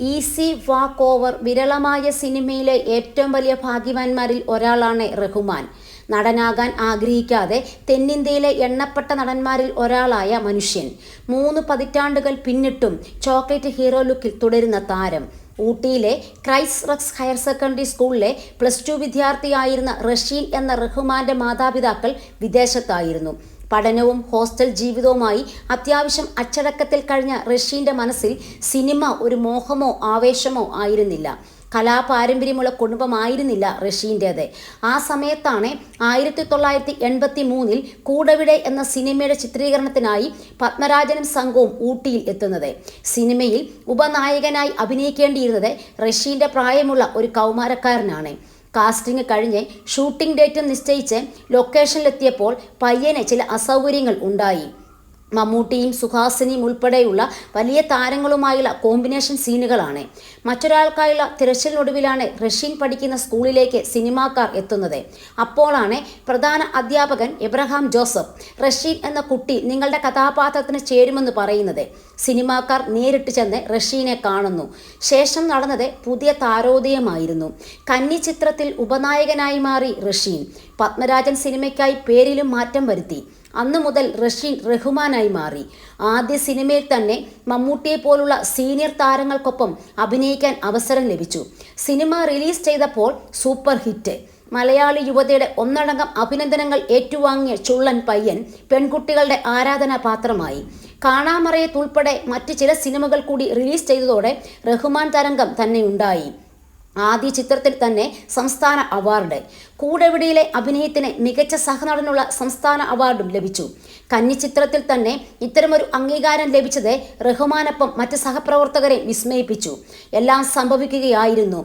Easy walk over വിരളമായ സിനിമയിലെ ഏറ്റവും വലിയ ഭാഗ്യവാന്മാരിൽ ഒരാളാണ് റഹ്മാൻ. നടനാകാൻ ആഗ്രഹിക്കാതെ തെന്നിന്ത്യയിലെ എണ്ണപ്പെട്ട നടന്മാരിൽ ഒരാളായ മനുഷ്യൻ. മൂന്ന് പതിറ്റാണ്ടുകൾ പിന്നിട്ടും ചോക്ലേറ്റ് ഹീറോ ലുക്കിൽ തുടരുന്ന താരം. ഊട്ടിയിലെ ക്രൈസ്റ്റ് റക്സ് ഹയർ സെക്കൻഡറി സ്കൂളിലെ പ്ലസ് ടു വിദ്യാർത്ഥിയായിരുന്ന റഷീൻ എന്ന റഹ്മാന്റെ മാതാപിതാക്കൾ വിദേശത്തായിരുന്നു. പഠനവും ഹോസ്റ്റൽ ജീവിതവുമായി അത്യാവശ്യം അച്ചടക്കത്തിൽ കഴിഞ്ഞ റഷ്യന്റെ മനസ്സിൽ സിനിമ ഒരു മോഹമോ ആവേശമോ ആയിരുന്നില്ല. കലാപാരമ്പര്യമുള്ള കുടുംബമായിരുന്നില്ല റഷീന്റേത് ആ സമയത്താണ് ആയിരത്തി തൊള്ളായിരത്തി എൺപത്തി മൂന്നിൽ കൂടവിടെ എന്ന സിനിമയുടെ ചിത്രീകരണത്തിനായി പത്മരാജനും സംഘവും ഊട്ടിയിൽ എത്തുന്നത്. സിനിമയിൽ ഉപനായകനായി അഭിനയിക്കേണ്ടിയിരുന്നത് റഷീന്റെ പ്രായമുള്ള ഒരു കൗമാരക്കാരനാണ്. കാസ്റ്റിംഗ് കഴിഞ്ഞ് ഷൂട്ടിംഗ് ഡേറ്റ് നിശ്ചയിച്ച് ലൊക്കേഷനിലെത്തിയപ്പോൾ പയ്യന് ചില അസൗകര്യങ്ങൾ ഉണ്ടായി. മമ്മൂട്ടിയും സുഹാസിനിയും ഉൾപ്പെടെയുള്ള വലിയ താരങ്ങളുമായുള്ള കോമ്പിനേഷൻ സീനുകളാണ്. മറ്റൊരാൾക്കായുള്ള തിരച്ചിലിനൊടുവിലാണ് റഷ്യൻ പഠിക്കുന്ന സ്കൂളിലേക്ക് സിനിമാക്കാർ എത്തുന്നത്. അപ്പോഴാണ് പ്രധാന അധ്യാപകൻ എബ്രഹാം ജോസഫ് റഷ്യൻ എന്ന കുട്ടി നിങ്ങളുടെ കഥാപാത്രത്തിന് ചേരുമെന്ന് പറയുന്നത്. സിനിമാക്കാർ നേരിട്ട് ചെന്ന് റഷീനെ കാണുന്നു. ശേഷം നടന്നത് പുതിയ താരോദയമായിരുന്നു. കന്നി ചിത്രത്തിൽ ഉപനായകനായി മാറി റഷീൻ പത്മരാജൻ സിനിമയ്ക്കായി പേരിലും മാറ്റം വരുത്തി. അന്നു മുതൽ റഷീൻ റഹ്മാനായി മാറി. ആദ്യ സിനിമയിൽ തന്നെ മമ്മൂട്ടിയെ പോലുള്ള സീനിയർ താരങ്ങൾക്കൊപ്പം അഭിനയിക്കാൻ അവസരം ലഭിച്ചു. സിനിമ റിലീസ് ചെയ്തപ്പോൾ സൂപ്പർ ഹിറ്റ്. മലയാളി യുവതയുടെ ഒന്നടങ്കം അഭിനന്ദനങ്ങൾ ഏറ്റുവാങ്ങിയ ചുള്ളൻ പയ്യൻ പെൺകുട്ടികളുടെ ആരാധനാപാത്രമായി. കാണാമറയത്തുൾപ്പെടെ മറ്റ് ചില സിനിമകൾ കൂടി റിലീസ് ചെയ്തതോടെ റഹ്മാൻ തരംഗം തന്നെ ഉണ്ടായി. ആദ്യ ചിത്രത്തിൽ തന്നെ സംസ്ഥാന അവാർഡ്. കൂടെവിടിയിലെ അഭിനയത്തിന് മികച്ച സഹനടനുള്ള സംസ്ഥാന അവാർഡും ലഭിച്ചു. കന്നി ചിത്രത്തിൽ തന്നെ ഇത്തരമൊരു അംഗീകാരം ലഭിച്ചത് റഹ്മാനൊപ്പം മറ്റ് സഹപ്രവർത്തകരെ വിസ്മയിപ്പിച്ചു. എല്ലാം സംഭവിക്കുകയായിരുന്നു.